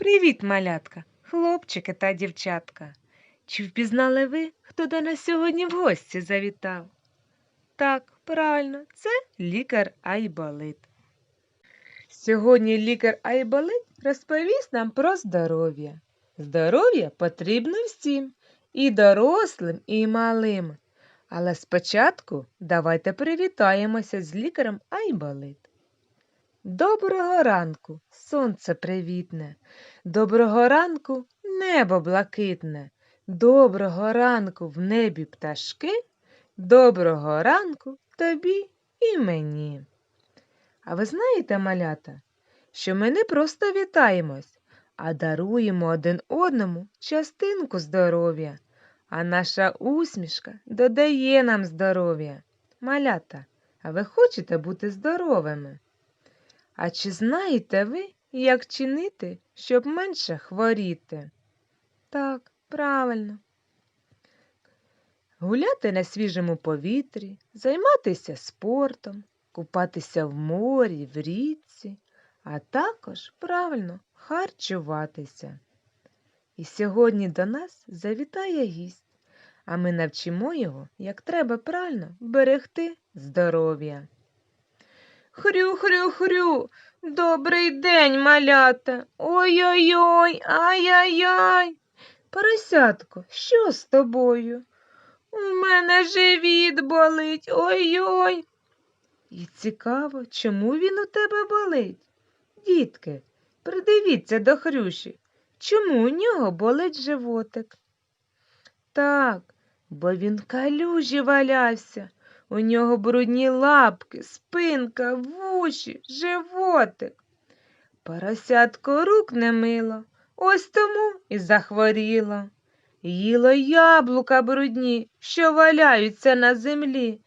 Привіт, малятка, хлопчики та дівчатка. Чи впізнали ви, хто до нас сьогодні в гості завітав? Так, правильно, це лікар Айболит. Сьогодні лікар Айболит розповість нам про здоров'я. Здоров'я потрібно всім, і дорослим, і малим. Але спочатку давайте привітаємося з лікарем Айболит. Доброго ранку, сонце привітне. Доброго ранку, небо блакитне. Доброго ранку в небі пташки. Доброго ранку тобі і мені. А ви знаєте, малята, що ми не просто вітаємось, а даруємо один одному частинку здоров'я, а наша усмішка додає нам здоров'я. Малята, а ви хочете бути здоровими? А чи знаєте ви, як чинити, щоб менше хворіти? Так, правильно. Гуляти на свіжому повітрі, займатися спортом, купатися в морі, в річці, а також правильно харчуватися. І сьогодні до нас завітає гість, а ми навчимо його, як треба правильно берегти здоров'я. Хрю-хрю-хрю, добрий день, малята. Ой-ой-ой, ай-яй-яй. Поросятко, що з тобою? У мене живіт болить, ой-ой. І цікаво, чому він у тебе болить? Дітки, придивіться до Хрюші, чому у нього болить животик? Так, бо він калюжі валявся. У нього брудні лапки, спинка, вуші, животик. Поросятко рук не мило, ось тому і захворіло. Їло яблука брудні, що валяються на землі,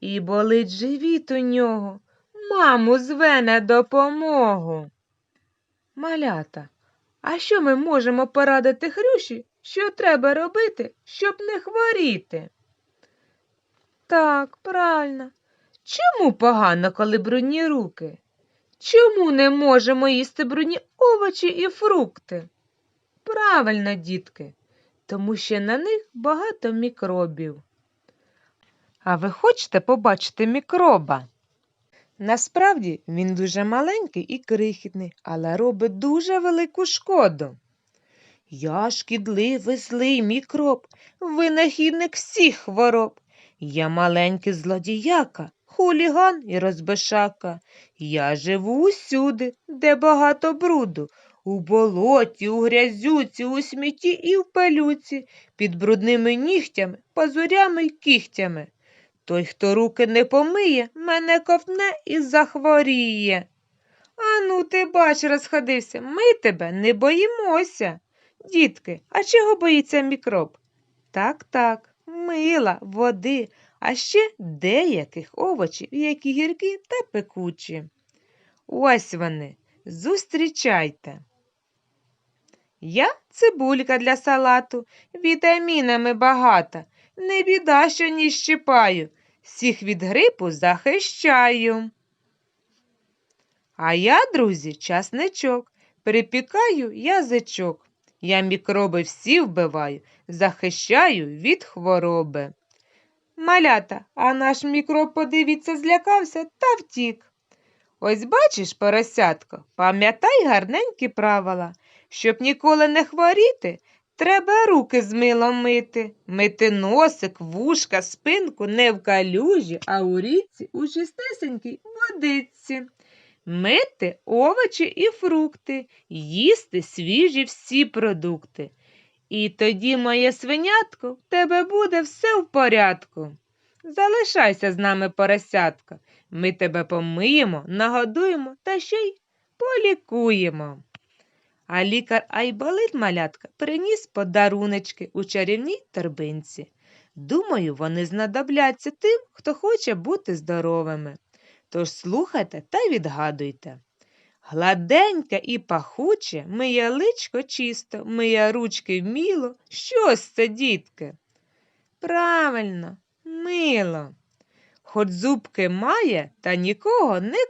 і болить живіт у нього. Маму зве на допомогу. Малята, а що ми можемо порадити Хрюші, що треба робити, щоб не хворіти? Так, правильно. Чому погано, коли брудні руки? Чому не можемо їсти брудні овочі і фрукти? Правильно, дітки, тому що на них багато мікробів. А ви хочете побачити мікроба? Насправді він дуже маленький і крихітний, але робить дуже велику шкоду. Я шкідливий злий мікроб, винахідник всіх хвороб. Я маленький злодіяка, хуліган і розбишака. Я живу усюди, де багато бруду, у болоті, у грязюці, у смітті і в пилюці, під брудними нігтями, пазурями й кігтями. Той, хто руки не помиє, мене ковтне і захворіє. Ану, ти бач, розходився, ми тебе не боїмося. Дітки, а чого боїться мікроб? Так, так, мила, води, а ще деяких овочів, які гіркі та пекучі. Ось вони, зустрічайте. Я цибулька для салату, вітамінами багата. Не біда, що ні щипаю, всіх від грипу захищаю. А я, друзі, часничок, припікаю язичок. Я мікроби всі вбиваю, захищаю від хвороби. Малята, а наш мікроб, подивіться, злякався та втік. Ось бачиш, поросятко, пам'ятай гарненькі правила. Щоб ніколи не хворіти, треба руки з милом мити, мити носик, вушка, спинку не в калюжі, а у річці у чистесенькій водиці. Мити овочі і фрукти, їсти свіжі всі продукти. І тоді, моє свинятко, в тебе буде все в порядку. Залишайся з нами, поросятко. Ми тебе помиємо, нагодуємо та ще й полікуємо. А лікар Айболит малятка приніс подаруночки у чарівній торбинці. Думаю, вони знадобляться тим, хто хоче бути здоровими. Тож слухайте та відгадуйте. Гладеньке і пахуче, миє личко чисто, миє ручки вміло. Щось це, дітки? Правильно, мило. Хоч зубки має, та нікого не